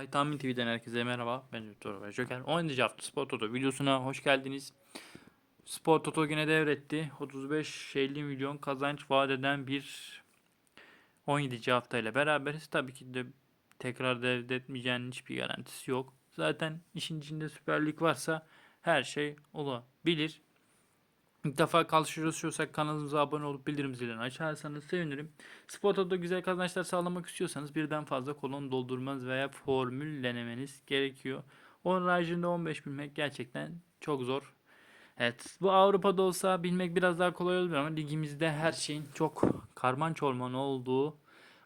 Vitamin TV'den herkese merhaba. Ben Doktor Joker. 17. hafta Spor Toto videosuna hoş geldiniz. Spor Toto yine devretti. 35-50 milyon kazanç vaat eden bir 17. hafta ile beraberiz. Tabii ki de tekrar devretmeyeceğinin hiçbir garantisi yok. Zaten işin içinde Süper Lig varsa her şey olabilir. İlk defa karşılaşıyorsak kanalımıza abone olup bildirim zilini açarsanız sevinirim. Spor Toto'da güzel kazançlar sağlamak istiyorsanız birden fazla kolon doldurmanız veya formül denemeniz gerekiyor. Onun haricinde 15 bilmek gerçekten çok zor. Evet bu Avrupa'da olsa bilmek biraz daha kolay olur ama ligimizde her şeyin çok karman çorman olduğu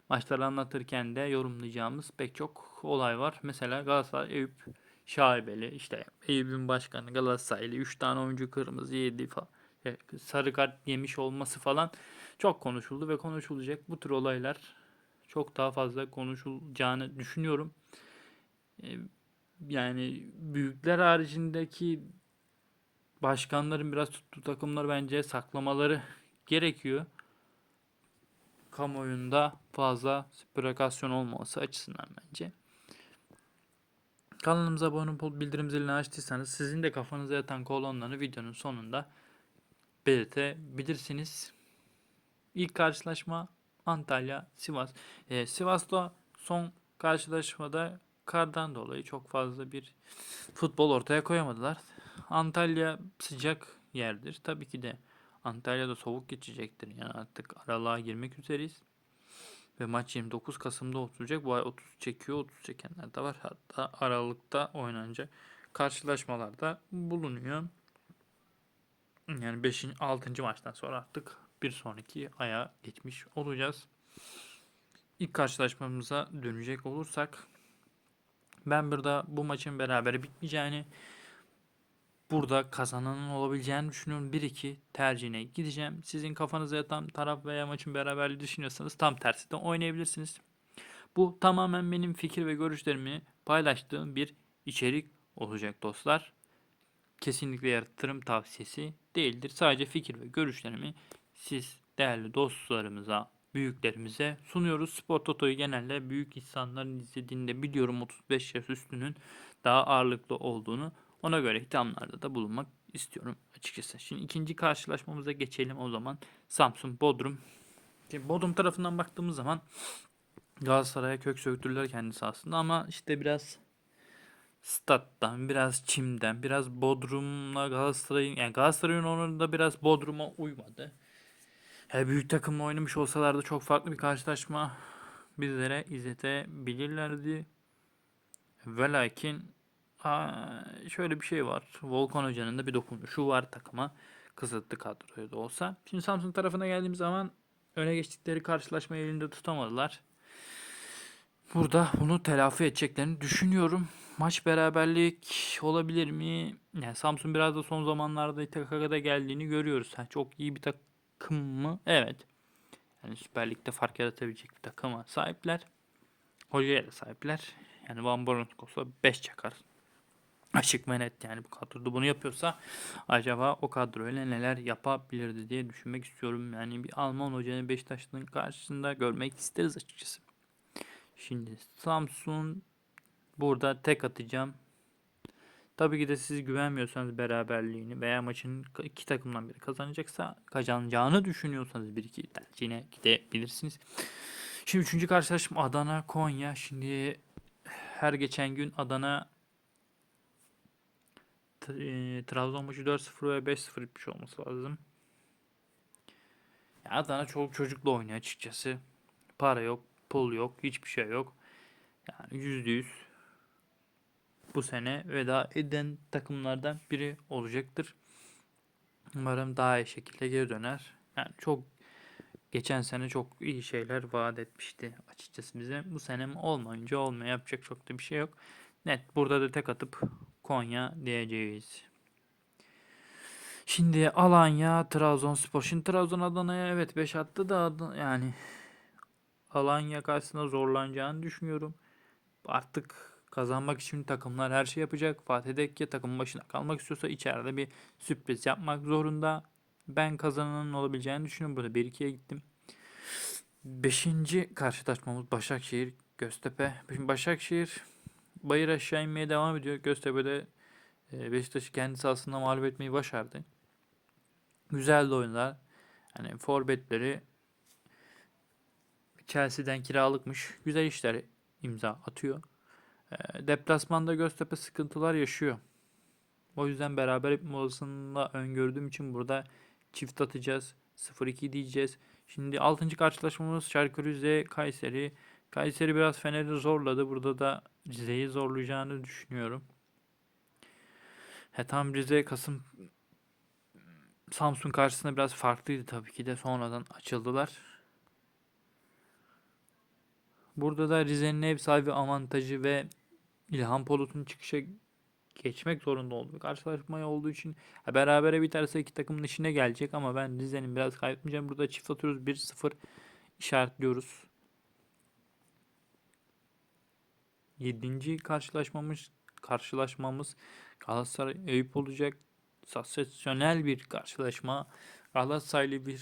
maçları anlatırken de yorumlayacağımız pek çok olay var. Mesela Galatasaray Eyüp şaibeli işte Eyüp'ün başkanı Galatasaraylı 3 tane oyuncu kırmızı yedi falan sarı kart yemiş olması falan çok konuşuldu ve konuşulacak. Bu tür olaylar çok daha fazla konuşulacağını düşünüyorum. E, Yani büyükler haricindeki başkanların biraz tuttuğu takımları bence saklamaları gerekiyor. Kamuoyunda fazla spekülasyon olmaması açısından bence. Kanalımıza abone olup bildirim zilini açtıysanız sizin de kafanıza yatan kolonları videonun sonunda belirtebilirsiniz. İlk karşılaşma Antalya Sivas. Ee, Sivas'ta son karşılaşmada kardan dolayı çok fazla bir futbol ortaya koyamadılar. Antalya sıcak yerdir. Tabii ki de Antalya'da soğuk geçecektir. Yani artık aralığa girmek üzereyiz. Ve maç 29 Kasım'da olacak. Bu ay 30 çekiyor. 30 çekenler de var. Hatta Aralık'ta oynanacak karşılaşmalarda bulunuyor. Yani 5. 6. maçtan sonra artık bir sonraki aya geçmiş olacağız. İlk karşılaşmamıza dönecek olursak ben burada bu maçın beraber bitmeyeceğini burada kazananın olabileceğini düşünüyorum. 1-2 tercihine gideceğim. Sizin kafanıza yatan taraf veya maçın beraberliği düşünüyorsanız tam tersi de oynayabilirsiniz. Bu tamamen benim fikir ve görüşlerimi paylaştığım bir içerik olacak dostlar. Kesinlikle yatırım tavsiyesi değildir. Sadece fikir ve görüşlerimi siz değerli dostlarımıza, büyüklerimize sunuyoruz. Spor Toto'yu genelde büyük insanların izlediğinde biliyorum 35 yaş üstünün daha ağırlıklı olduğunu. Ona göre hithamlarda da bulunmak istiyorum açıkçası. Şimdi ikinci karşılaşmamıza geçelim o zaman. Samsun, Bodrum. Şimdi Bodrum tarafından baktığımız zaman Galatasaray'a kök söktürdüler kendisi aslında ama işte biraz stat'tan, biraz çimden, biraz Bodrum'la Galatasaray'ın yani Galatasaray'ın onun da biraz Bodrum'a uymadı. He, büyük takımla oynamış olsalardı çok farklı bir karşılaşma bizlere izletebilirlerdi. Ve lakin şöyle bir şey var. Volkan Hoca'nın da bir dokunuşu var takıma. Kısıtlı kadroya da olsa. Şimdi Samsun tarafına geldiğim zaman öne geçtikleri karşılaşmayı elinde tutamadılar. Burada bunu telafi edeceklerini düşünüyorum. Maç beraberlik olabilir mi? Yani Samsun biraz da son zamanlarda İTKK'da geldiğini görüyoruz. Ha, çok iyi bir takım mı? Evet. Yani Süper Lig'de fark yaratabilecek bir takıma sahipler. Hocaya da sahipler. Yani Van Bronckhorst'a 5 çakar. Açık ve net yani bu kadroda bunu yapıyorsa acaba o kadroyla neler yapabilirdi diye düşünmek istiyorum. Yani bir Alman hocanın Beşiktaş'ın karşısında görmek isteriz açıkçası. Şimdi Samsun burada tek atacağım. Tabii ki de siz güvenmiyorsanız beraberliğini veya maçın iki takımdan biri kazanacaksa kazanacağını düşünüyorsanız 1-2 tercihine gidebilirsiniz. Şimdi üçüncü karşılaşma Adana Konya. Şimdi her geçen gün Adana e, Trabzon maçı 4-0 ve 5-0 bitmiş olması lazım. Ya Adana çok çocukla oynuyor açıkçası. Para yok, pul yok, hiçbir şey yok. Yani %100 bu sene veda eden takımlardan biri olacaktır. Umarım daha iyi şekilde geri döner. Yani çok geçen sene çok iyi şeyler vaat etmişti açıkçası bize. Bu sene olmayınca olmuyor. Yapacak çok da bir şey yok. Net burada da tek atıp Konya diyeceğiz. Şimdi Alanya, Trabzonspor. Şimdi Trabzon Adana'ya evet 5 attı da yani Alanya karşısında zorlanacağını düşünüyorum. Artık kazanmak için takımlar her şey yapacak. Fatih Tekke takımın başına kalmak istiyorsa içeride bir sürpriz yapmak zorunda. Ben kazananın olabileceğini düşünüyorum. Burada 1-2'ye gittim. Beşinci karşılaşmamız Başakşehir Göztepe. Şimdi Başakşehir bayır aşağı inmeye devam ediyor. Göztepe'de e, Beşiktaş'ı kendi sahasında mağlup etmeyi başardı. Güzel de oyunlar. Hani forvetleri Chelsea'den kiralıkmış. Güzel işler imza atıyor. E, deplasmanda Göztepe sıkıntılar yaşıyor. O yüzden beraber olasılığını öngördüğüm için burada çift atacağız. 0-2 diyeceğiz. Şimdi 6. karşılaşmamız Çaykur Rize Kayseri. Kayseri biraz Fener'i zorladı. Burada da Rize'yi zorlayacağını düşünüyorum. He tam Rize Kasım Samsun karşısında biraz farklıydı tabii ki de sonradan açıldılar. Burada da Rize'nin ev sahibi avantajı ve İlhan Polut'un çıkışa geçmek zorunda olduğu bir karşılaşma olduğu için berabere biterse iki takımın işine gelecek ama ben Rize'nin biraz kaybetmeyeceğim. Burada çift atıyoruz 1-0 işaretliyoruz. Yedinci karşılaşmamız karşılaşmamız Galatasaray Eyüp olacak. Sansasyonel bir karşılaşma. Galatasaraylı bir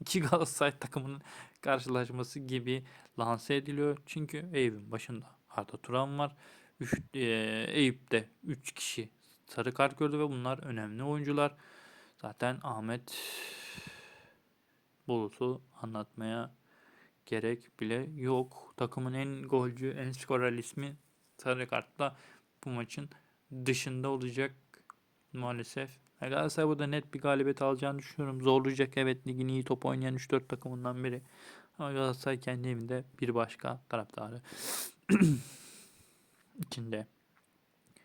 iki Galatasaray takımının karşılaşması gibi lanse ediliyor. Çünkü Eyüp'ün başında Arda Turan var. Üç, e, Eyüp'te 3 kişi sarı kart gördü ve bunlar önemli oyuncular. Zaten Ahmet Bulut'u anlatmaya gerek bile yok. Takımın en golcü, en skorer ismi sarı kartla bu maçın dışında olacak maalesef. Galatasaray burada net bir galibiyet alacağını düşünüyorum. Zorlayacak evet ligin iyi top oynayan 3-4 takımından biri. Ama Galatasaray kendi evinde bir başka taraftarı içinde.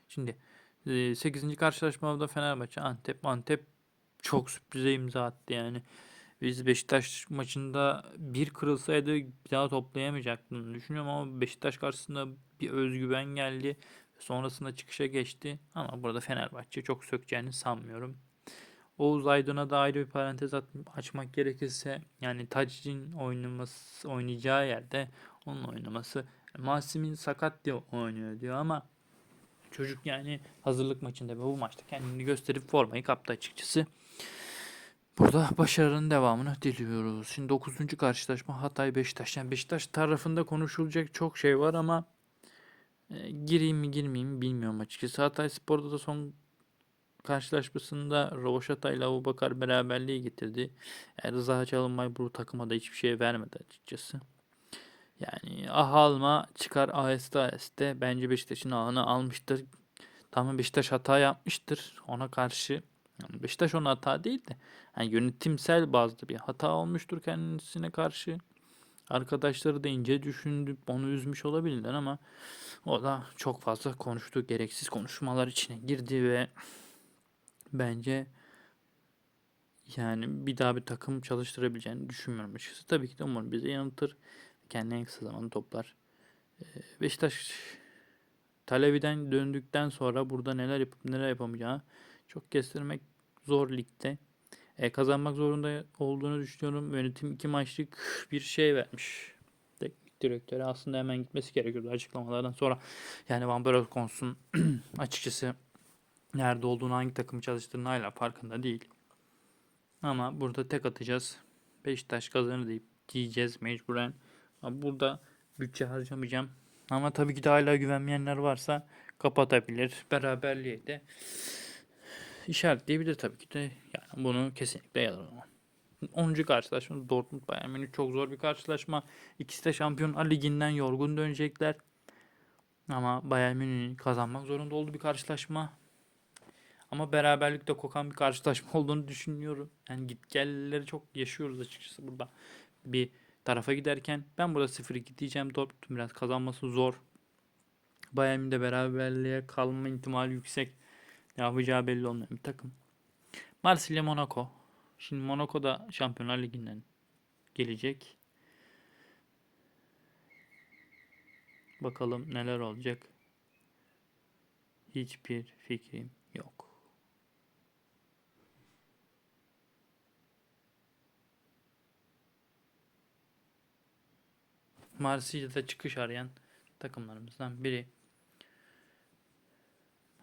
Şimdi 8. karşılaşmada Fenerbahçe Antep. Antep çok sürprize imza attı yani. Biz Beşiktaş maçında bir kırılsaydı bir daha toplayamayacaktım düşünüyorum ama Beşiktaş karşısında bir özgüven geldi. Sonrasında çıkışa geçti ama burada Fenerbahçe çok sökeceğini sanmıyorum. Oğuz Aydın'a da ayrı bir parantez açmak gerekirse yani Tacic'in oynaması, oynayacağı yerde onun oynaması Masim'in sakat diye oynuyor diyor ama çocuk yani hazırlık maçında ve bu maçta kendini gösterip formayı kaptı açıkçası. Burada başarının devamını diliyoruz. Şimdi 9. karşılaşma Hatay Beşiktaş. Yani Beşiktaş tarafında konuşulacak çok şey var ama e, gireyim mi girmeyeyim mi bilmiyorum açıkçası. Hatay Spor'da da son karşılaşmasında Rovaşata ile Abubakar beraberliği getirdi. Yani Rıza Çalınbay bu takıma da hiçbir şey vermedi açıkçası. Yani ah alma çıkar aheste aheste. Bence Beşiktaş'ın ahını almıştır. Tamam Beşiktaş hata yapmıştır. Ona karşı yani Beşiktaş ona hata değil de yani yönetimsel bazda bir hata olmuştur kendisine karşı. Arkadaşları da ince düşündü, onu üzmüş olabilirler ama o da çok fazla konuştu. Gereksiz konuşmalar içine girdi ve bence yani bir daha bir takım çalıştırabileceğini düşünmüyorum açıkçası. Tabii ki de umarım bize yanıltır. Kendine en kısa zamanda toplar. Ee, Beşiktaş Talevi'den döndükten sonra burada neler yapıp neler yapamayacağı çok kestirmek zor ligde. E, kazanmak zorunda olduğunu düşünüyorum. Yönetim iki maçlık bir şey vermiş. Teknik direktöre aslında hemen gitmesi gerekiyordu açıklamalardan sonra. Yani Van Bronckhorst'un açıkçası nerede olduğunu, hangi takımı çalıştığını hala farkında değil. Ama burada tek atacağız. Beşiktaş kazanır deyip diyeceğiz mecburen. Ama burada bütçe harcamayacağım. Ama tabii ki de hala güvenmeyenler varsa kapatabilir. Beraberliğe de işaretleyebilir tabii ki de. Yani bunu kesinlikle yalan. 10. karşılaşma Dortmund Bayern Münih çok zor bir karşılaşma. İkisi de Şampiyonlar Ligi'nden yorgun dönecekler. Ama Bayern Münih'in kazanmak zorunda olduğu bir karşılaşma. Ama beraberlikte kokan bir karşılaşma olduğunu düşünüyorum. Yani git gelleri çok yaşıyoruz açıkçası burada. Bir tarafa giderken ben burada 0-2 diyeceğim. Dortmund biraz kazanması zor. Bayern Münih'de beraberliğe kalma ihtimali yüksek. Ne yapacağı belli olmayan bir takım. Marsilya Monaco. Şimdi Monaco da Şampiyonlar Ligi'nden gelecek. Bakalım neler olacak. Hiçbir fikrim yok. Marsilya'da çıkış arayan takımlarımızdan biri.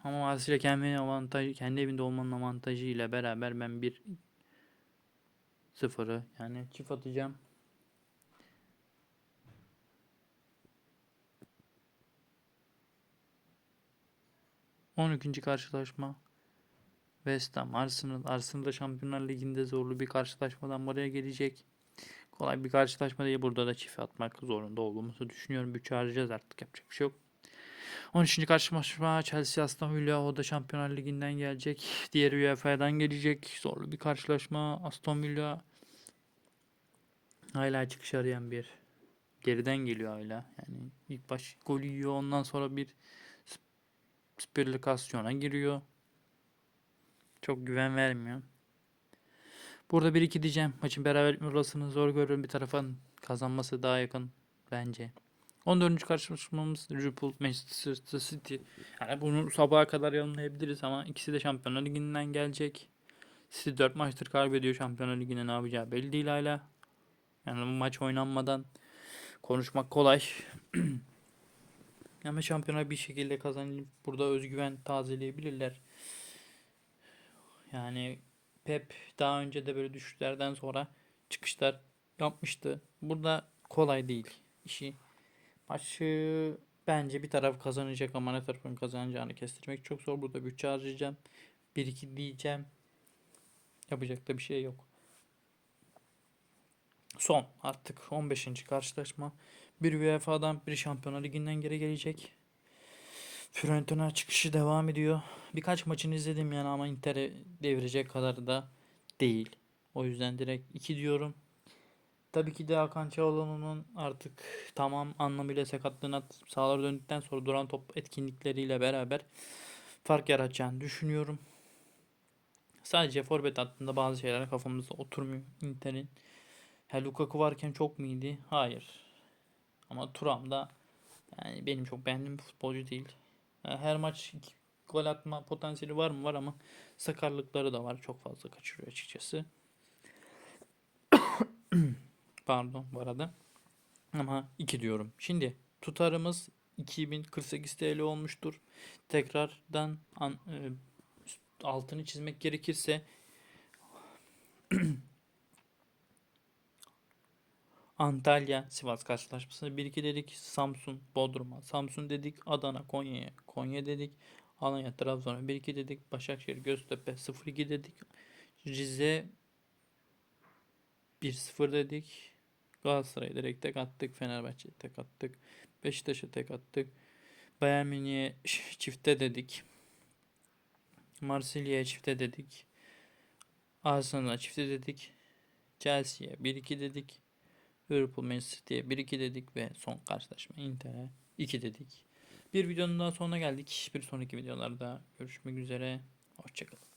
Ama Marsilya kendi avantajı, kendi evinde olmanın avantajı ile beraber ben bir sıfırı yani çift atacağım. 12. karşılaşma West Ham Arsenal. Arsenal da Şampiyonlar Ligi'nde zorlu bir karşılaşmadan buraya gelecek. Kolay bir karşılaşma değil. Burada da çift atmak zorunda olduğumuzu düşünüyorum. Bütçe harcayacağız artık yapacak bir şey yok. 13. karşılaşma Chelsea Aston Villa. O da Şampiyonlar Ligi'nden gelecek. Diğeri UEFA'dan gelecek. Zorlu bir karşılaşma. Aston Villa hala çıkış arayan bir geriden geliyor hala. Yani ilk baş gol yiyor. Ondan sonra bir sp- spirlikasyona giriyor. Çok güven vermiyor. Burada 1-2 diyeceğim. Maçın beraber bitme olasılığını zor görüyorum. Bir tarafın kazanması daha yakın bence. 14. karşılaşmamız Liverpool Manchester City. Yani bunu sabaha kadar yanılmayabiliriz ama ikisi de Şampiyonlar Ligi'nden gelecek. City 4 maçtır kaybediyor. Şampiyonlar Ligi'ne ne yapacağı belli değil hala. Yani bu maç oynanmadan konuşmak kolay. Ama şampiyona bir şekilde kazanıp burada özgüven tazeleyebilirler. Yani Pep daha önce de böyle düşüşlerden sonra çıkışlar yapmıştı. Burada kolay değil işi. Maçı bence bir taraf kazanacak ama ne tarafın kazanacağını kestirmek çok zor. Burada bütçe harcayacağım. 1-2 diyeceğim. Yapacak da bir şey yok. Son artık 15. karşılaşma. Bir UEFA'dan bir Şampiyonlar Ligi'nden geri gelecek. Fiorentina çıkışı devam ediyor. Birkaç maçını izledim yani ama Inter'e devirecek kadar da değil. O yüzden direkt 2 diyorum. Tabii ki de Hakan Çalhanoğlu'nun artık tamam anlamıyla sakatlığına sahalara döndükten sonra duran top etkinlikleriyle beraber fark yaratacağını düşünüyorum. Sadece forvet hattında bazı şeyler kafamızda oturmuyor Inter'in. Ha Lukaku varken çok mu? Hayır. Ama Thuram da yani benim çok beğendiğim bir futbolcu değil. Her maç gol atma potansiyeli var mı? Var ama sakarlıkları da var. Çok fazla kaçırıyor açıkçası. Pardon bu arada. Ama 2 diyorum. Şimdi tutarımız 2048 TL olmuştur. Tekrardan an, e, altını çizmek gerekirse Antalya Sivas karşılaşmasında 1-2 dedik. Samsun Bodrum'a. Samsun dedik. Adana Konya'ya. Konya dedik. Alanya Trabzon'a 1-2 dedik. Başakşehir Göztepe 0-2 dedik. Rize 1-0 dedik. Galatasaray'a direkt tek attık. Fenerbahçe'ye tek attık. Beşiktaş'a tek attık. Bayern Münih'e çifte dedik. Marsilya'ya çifte dedik. Arsenal'a çifte dedik. Chelsea'ye 1-2 dedik. Liverpool Manchester City'ye 1-2 dedik ve son karşılaşma Inter'e 2 dedik. Bir videonun daha sonuna geldik. Bir sonraki videolarda görüşmek üzere. Hoşçakalın.